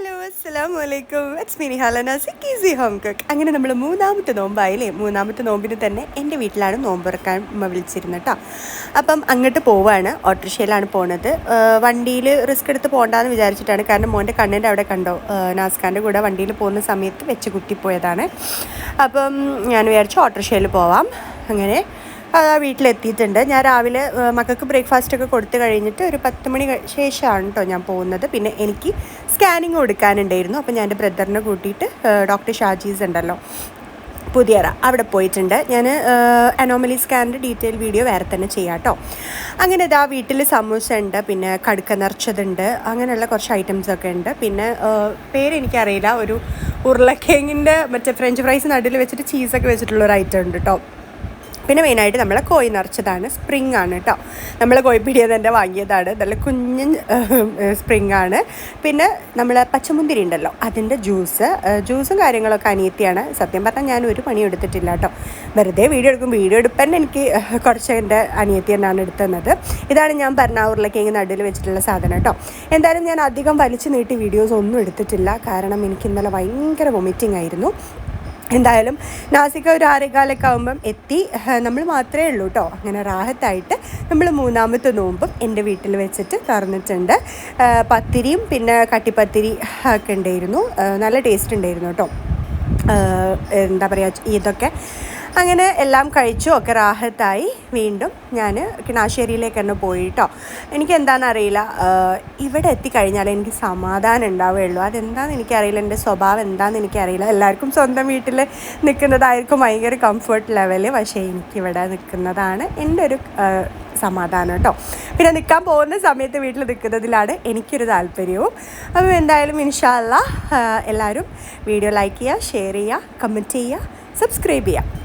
Hello അസ്സാം വലൈക്കും it's മീനി ഹലന ഈസി ഹോം കുക്ക് അങ്ങനെ നമ്മൾ മൂന്നാമത്തെ നോമ്പായില്ലേ? മൂന്നാമത്തെ നോമ്പിന് തന്നെ എന്റെ വീട്ടിലാണ് നോമ്പ് ഇറക്കാൻ വിളിച്ചിരുന്നത് കേട്ടോ അപ്പം അങ്ങോട്ട് പോവാണ്. ഓട്ടോറിക്ഷയിലാണ് പോണത്. വണ്ടിയിൽ റിസ്ക് എടുത്ത് പോകണ്ടെന്ന് വിചാരിച്ചിട്ടാണ്. കാരണം മോന്റെ കണ്ണിന്റെ അവിടെ കണ്ടോ? നാസ്കാന്റെ കൂടെ വണ്ടിയിൽ പോകുന്ന സമയത്ത് വെച്ച് കുത്തിപ്പോയതാണ്. അപ്പം ഞാൻ വിചാരിച്ചു ഓട്ടോറിക്ഷയിൽ പോവാം. അങ്ങനെ ആ, വീട്ടിലെത്തിയിട്ടുണ്ട്. ഞാൻ രാവിലെ മക്കൾക്ക് ബ്രേക്ക്ഫാസ്റ്റൊക്കെ കൊടുത്തു കഴിഞ്ഞിട്ട് ഒരു പത്ത് മണി ശേഷമാണ് കേട്ടോ ഞാൻ പോകുന്നത്. പിന്നെ എനിക്ക് സ്കാനിങ് കൊടുക്കാനുണ്ടായിരുന്നു. അപ്പോൾ ഞാൻ എന്റെ ബ്രദറിനെ കൂട്ടിയിട്ട് ഡോക്ടർ ഷാജീസ് ഉണ്ടല്ലോ പുതിയറ അവിടെ പോയിട്ടുണ്ട്. ഞാൻ അനോമലി സ്കാനിന്റെ ഡീറ്റെയിൽ വീഡിയോ വേറെ തന്നെ ചെയ്യാം കേട്ടോ അങ്ങനെ ഇതാ വീട്ടിൽ സമൂസ ഉണ്ട് പിന്നെ കടുക്ക നിറച്ചതുണ്ട് അങ്ങനെയുള്ള കുറച്ച് ഐറ്റംസ് ഒക്കെ ഉണ്ട്. പിന്നെ പേരെനിക്കറിയില്ല ഒരു ഉരുളക്കിഴങ്ങിന്റെ മറ്റേ ഫ്രഞ്ച് ഫ്രൈസ് നടുവിൽ വെച്ചിട്ട് ചീസൊക്കെ വെച്ചിട്ടുള്ള ഒരു ഐറ്റം ഉണ്ട് കേട്ടോ പിന്നെ മെയിനായിട്ട് നമ്മളെ കോഴി നിറച്ചതാണ്. സ്പ്രിങ് ആണ് കേട്ടോ നമ്മൾ കോഴിപ്പിടിയിൽ തന്നെ വാങ്ങിയതാണ്. നല്ല കുഞ്ഞൻ സ്പ്രിങ് ആണ്. പിന്നെ നമ്മൾ പച്ചമുന്തിരി ഉണ്ടല്ലോ അതിന്റെ ജ്യൂസ് ജ്യൂസും കാര്യങ്ങളൊക്കെ അനിയത്തിയാണ്. സത്യം പറഞ്ഞാൽ ഞാൻ ഒരു പണി എടുത്തിട്ടില്ല കേട്ടോ വെറുതെ വീഡിയോ എടുക്കും. വീഡിയോ എടുപ്പന്നെ എനിക്ക് കുറച്ച് എന്റെ അനിയത്തി തന്നെയാണ് എടുത്തുന്നത് ഇതാണ് ഞാൻ പറഞ്ഞ ഉരുളക്കിഴങ്ങ് നടുവിൽ വെച്ചിട്ടുള്ള സാധനം കേട്ടോ എന്തായാലും ഞാൻ അധികം വലിച്ചു നീട്ടി വീഡിയോസ് ഒന്നും എടുത്തിട്ടില്ല. കാരണം എനിക്ക് ഇന്നലെ ഭയങ്കര വൊമിറ്റിംഗ് ആയിരുന്നു. എന്തായാലും നാസിക ഒരു ആറേകാലൊക്കെ ആകുമ്പം എത്തി. നമ്മൾ മാത്രമേ ഉള്ളൂ കേട്ടോ അങ്ങനെ റാഹത്തായിട്ട് നമ്മൾ മൂന്നാമത്തെ നോമ്പും എന്റെ വീട്ടിൽ വെച്ചിട്ട് തുറന്നിട്ടുണ്ട്. പത്തിരിയും പിന്നെ കട്ടിപ്പത്തിരി ഒക്കെ ഉണ്ടായിരുന്നു. നല്ല ടേസ്റ്റ് ഉണ്ടായിരുന്നു കേട്ടോ എന്താ പറയുക ഇതൊക്കെ. അങ്ങനെ എല്ലാം കഴിച്ചു. ഒക്കെ റാഹത്തായി. വീണ്ടും ഞാൻ കിണാശ്ശേരിയിലേക്ക് തന്നെ പോയി കേട്ടോ എനിക്ക് എന്താണെന്ന് അറിയില്ല ആഹ് ഇവിടെ എത്തിക്കഴിഞ്ഞാൽ എനിക്ക് സമാധാനം ഉണ്ടാവുകയുള്ളൂ. അതെന്താണെന്ന് എനിക്കറിയില്ല. എന്റെ സ്വഭാവം എന്താണെന്ന് എനിക്കറിയില്ല. എല്ലാവർക്കും സ്വന്തം വീട്ടിൽ നിൽക്കുന്നതായിരിക്കും ഭയങ്കര കംഫർട്ട് ലെവൽ പക്ഷേ എനിക്കിവിടെ നിൽക്കുന്നതാണ് എന്റെ ഒരു സമാധാനം കേട്ടോ. പിന്നെ നിൽക്കാൻ പോകുന്ന സമയത്ത് വീട്ടിൽ നിൽക്കുന്നതിലാണ് എനിക്കൊരു താല്പര്യവും. അപ്പം എന്തായാലും ഇൻഷാല്ല എല്ലാവരും വീഡിയോ ലൈക്ക് ചെയ്യുക ഷെയർ ചെയ്യുക കമന്റ് ചെയ്യുക സബ്സ്ക്രൈബ് ചെയ്യുക.